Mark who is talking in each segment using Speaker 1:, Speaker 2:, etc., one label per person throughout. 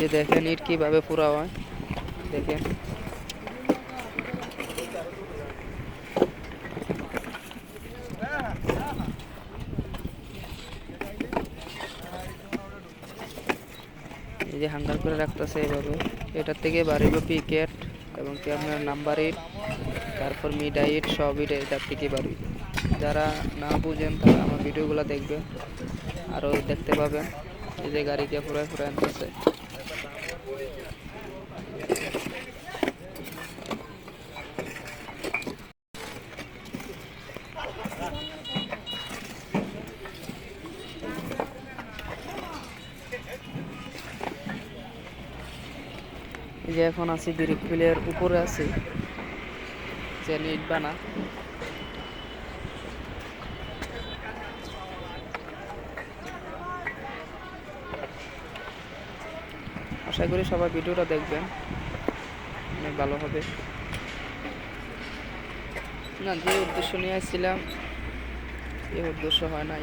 Speaker 1: যে দেখেন ইট কীভাবে পুরা হয়। দেখেন। এই যে হাঙ্গার করে রাখতেছে এভাবে এটার থেকে বাড়িব পিকেট এবং কি আপনার নাম্বার ইট, তারপর মিডা ইট, সব ইট এটার থেকে বাড়ি যারা না বুঝেন তারা আমার ভিডিওগুলো দেখবে আরও দেখতে পাবেন। এই যে গাড়ি দিয়ে পুরো পুরো আনতেছে। যে এখন আছি ব্রিক পিলের উপরে আছি। যে ইট বানা। আশা করি সবাই ভিডিওটা দেখবেন। অনেক ভালো হবে। না, যে উদ্দেশ্য নিয়ে আসছিলাম এই উদ্দেশ্য হয় নাই।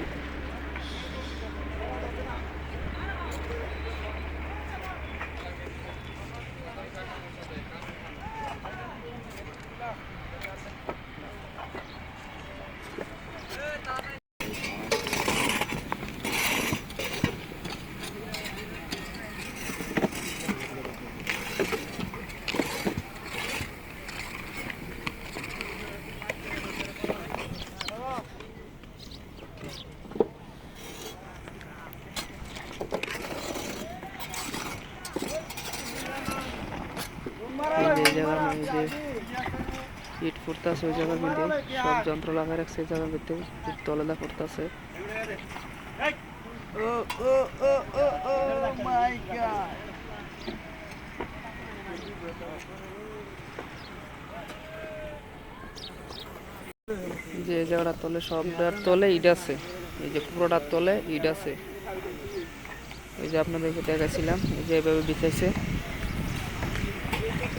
Speaker 1: ইট ফুটতেছে ওই জায়গার মধ্যে সব যন্ত্র লাগা রাখছে এই জায়গার মধ্যে তলেদা ফুটতেছে
Speaker 2: Oh, oh, oh, oh, oh my god.
Speaker 1: যে এই জায়গাটার তলে সবটার তলে ইট আছে। এই যে পুরোটার তলে ইট আছে। এই যে আপনাদেরকে দেখাছিলাম এই যে এইভাবে বিছাইছে।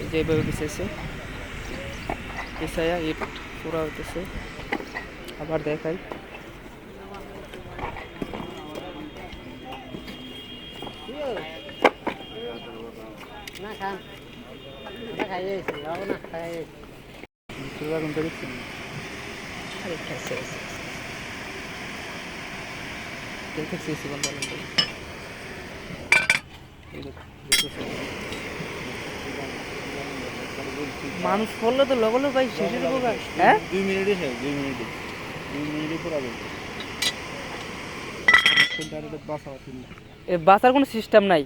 Speaker 1: এই যে এইভাবে বিছাইছে। বিছাইয়া ইট পুরা হইতেছে। আবার দেখাই।
Speaker 2: না, খান।
Speaker 1: মানুষ করলে তো লগলো ভাই শেষের উপকার হ্যাঁ।
Speaker 3: দুই মিনিটে শেষ দুই মিনিটে দুই মিনিটে পুরা বলতে
Speaker 1: এ বাঁচার কোনো সিস্টেম নাই।